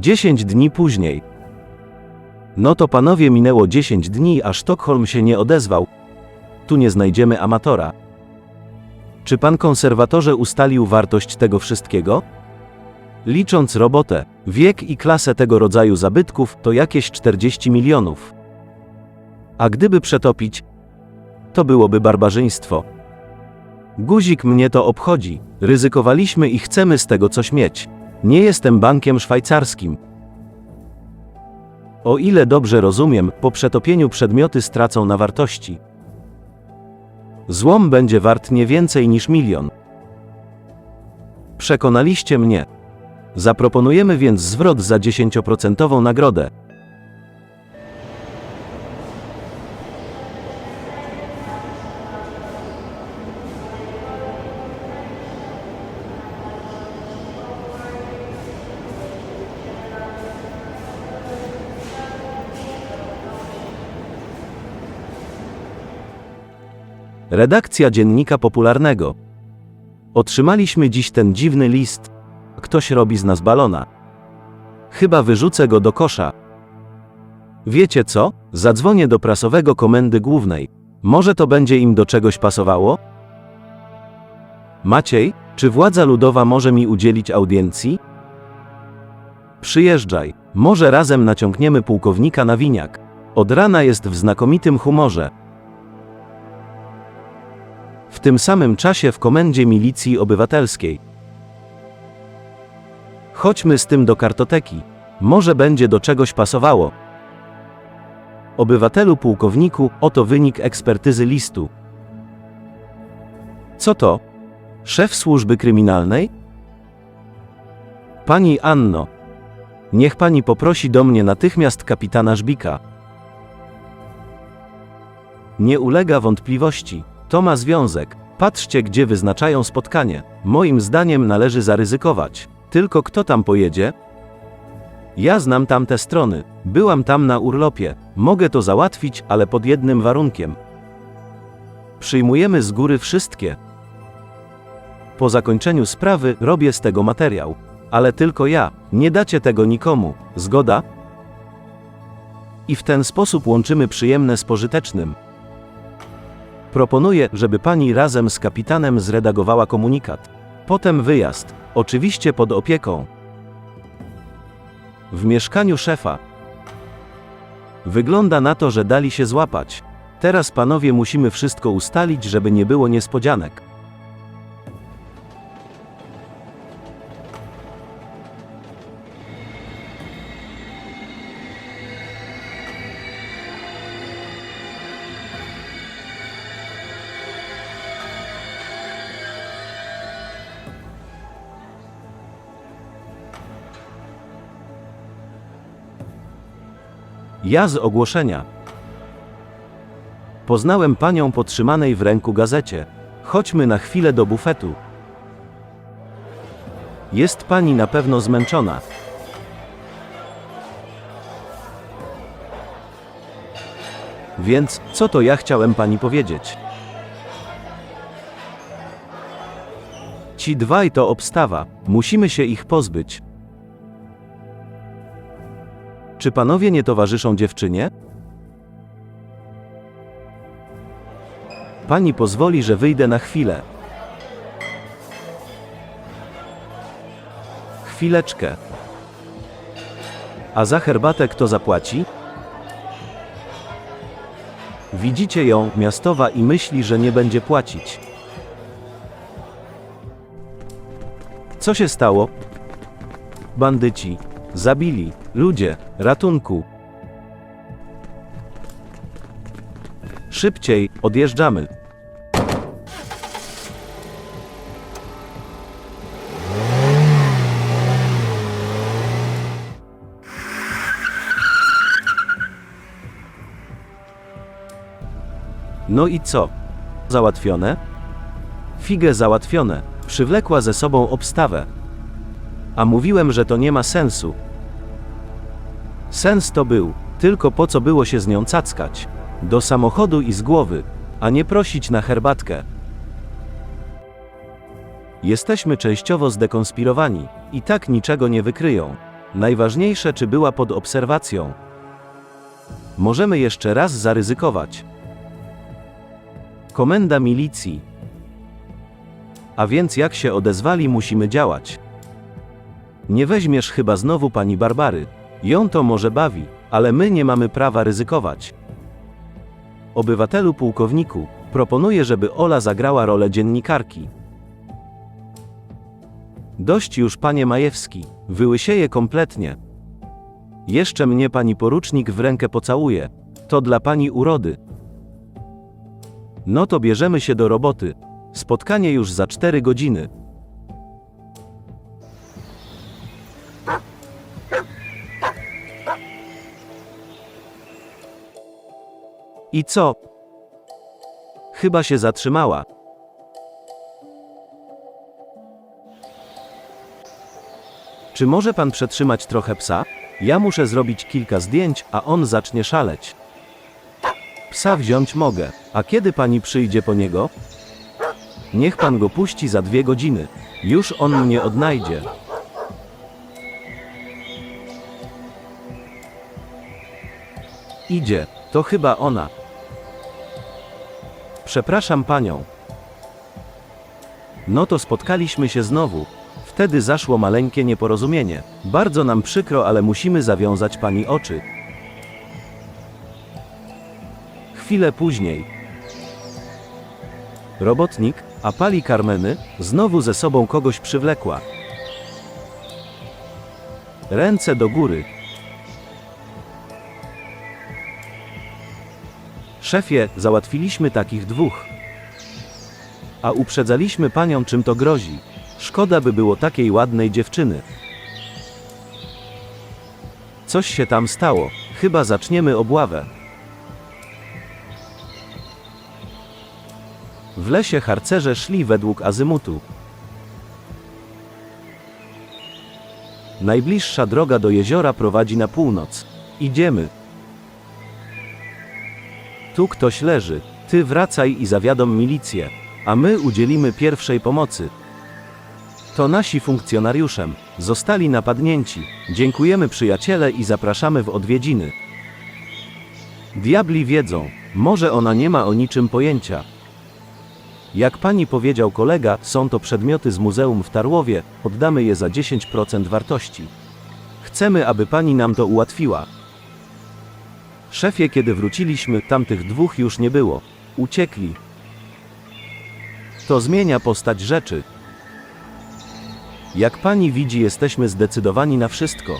10 dni później. No to panowie minęło 10 dni, a Sztokholm się nie odezwał. Tu nie znajdziemy amatora. Czy pan konserwatorze ustalił wartość tego wszystkiego? Licząc robotę, wiek i klasę tego rodzaju zabytków, to jakieś 40 milionów. A gdyby przetopić, to byłoby barbarzyństwo. Guzik mnie to obchodzi. Ryzykowaliśmy i chcemy z tego coś mieć. Nie jestem bankiem szwajcarskim. O ile dobrze rozumiem, po przetopieniu przedmioty stracą na wartości. Złom będzie wart nie więcej niż milion. Przekonaliście mnie. Zaproponujemy więc zwrot za 10% nagrodę. Redakcja Dziennika Popularnego. Otrzymaliśmy dziś ten dziwny list. Ktoś robi z nas balona. Chyba wyrzucę go do kosza. Wiecie co? Zadzwonię do prasowego komendy głównej. Może to będzie im do czegoś pasowało? Maciej, czy władza ludowa może mi udzielić audiencji? Przyjeżdżaj. Może razem naciągniemy pułkownika na winiak. Od rana jest w znakomitym humorze. W tym samym czasie w komendzie milicji obywatelskiej. Chodźmy z tym do kartoteki. Może będzie do czegoś pasowało. Obywatelu pułkowniku, oto wynik ekspertyzy listu. Co to? Szef służby kryminalnej? Pani Anno, niech pani poprosi do mnie natychmiast kapitana Żbika. Nie ulega wątpliwości. To ma związek. Patrzcie, gdzie wyznaczają spotkanie. Moim zdaniem należy zaryzykować. Tylko kto tam pojedzie? Ja znam tamte strony. Byłam tam na urlopie. Mogę to załatwić, ale pod jednym warunkiem. Przyjmujemy z góry wszystkie. Po zakończeniu sprawy robię z tego materiał. Ale tylko ja. Nie dacie tego nikomu. Zgoda? I w ten sposób łączymy przyjemne z pożytecznym. Proponuję, żeby pani razem z kapitanem zredagowała komunikat. Potem wyjazd, oczywiście pod opieką. W mieszkaniu szefa. Wygląda na to, że dali się złapać. Teraz panowie musimy wszystko ustalić, żeby nie było niespodzianek. Ja z ogłoszenia. Poznałem panią po trzymanej w ręku gazecie. Chodźmy na chwilę do bufetu. Jest pani na pewno zmęczona. Więc, co to ja chciałem pani powiedzieć? Ci dwaj to obstawa, musimy się ich pozbyć. Czy panowie nie towarzyszą dziewczynie? Pani pozwoli, że wyjdę na chwilę. Chwileczkę. A za herbatę kto zapłaci? Widzicie ją, miastowa, i myśli, że nie będzie płacić. Co się stało? Bandyci. Zabili. Ludzie. Ratunku. Szybciej, odjeżdżamy. No i co? Załatwione? Figę załatwione. Przywlekła ze sobą obstawę. A mówiłem, że to nie ma sensu. Sens to był, tylko po co było się z nią cackać. Do samochodu i z głowy, a nie prosić na herbatkę. Jesteśmy częściowo zdekonspirowani, i tak niczego nie wykryją. Najważniejsze, czy była pod obserwacją. Możemy jeszcze raz zaryzykować. Komenda milicji. A więc jak się odezwali, musimy działać. Nie weźmiesz chyba znowu pani Barbary. Ją to może bawi, ale my nie mamy prawa ryzykować. Obywatelu pułkowniku, proponuję, żeby Ola zagrała rolę dziennikarki. Dość już, panie Majewski, wyłysieje kompletnie. Jeszcze mnie pani porucznik w rękę pocałuje. To dla pani urody. No to bierzemy się do roboty. Spotkanie już za cztery godziny. I co? Chyba się zatrzymała. Czy może pan przetrzymać trochę psa? Ja muszę zrobić kilka zdjęć, a on zacznie szaleć. Psa wziąć mogę. A kiedy pani przyjdzie po niego? Niech pan go puści za dwie godziny. Już on mnie odnajdzie. Idzie, to chyba ona. Przepraszam panią. No to spotkaliśmy się znowu. Wtedy zaszło maleńkie nieporozumienie. Bardzo nam przykro, ale musimy zawiązać pani oczy. Chwilę później. Robotnik, a pali Carmeny, znowu ze sobą kogoś przywlekła. Ręce do góry. Szefie, załatwiliśmy takich dwóch. A uprzedzaliśmy panią, czym to grozi. Szkoda by było takiej ładnej dziewczyny. Coś się tam stało. Chyba zaczniemy obławę. W lesie harcerze szli według azymutu. Najbliższa droga do jeziora prowadzi na północ. Idziemy. Tu ktoś leży. Ty wracaj i zawiadom milicję, a my udzielimy pierwszej pomocy. To nasi funkcjonariuszem. Zostali napadnięci. Dziękujemy przyjaciele i zapraszamy w odwiedziny. Diabli wiedzą, może ona nie ma o niczym pojęcia. Jak pani powiedział kolega, są to przedmioty z muzeum w Tarłowie, oddamy je za 10% wartości. Chcemy, aby pani nam to ułatwiła. Szefie, kiedy wróciliśmy, tamtych dwóch już nie było. Uciekli. To zmienia postać rzeczy. Jak pani widzi, jesteśmy zdecydowani na wszystko.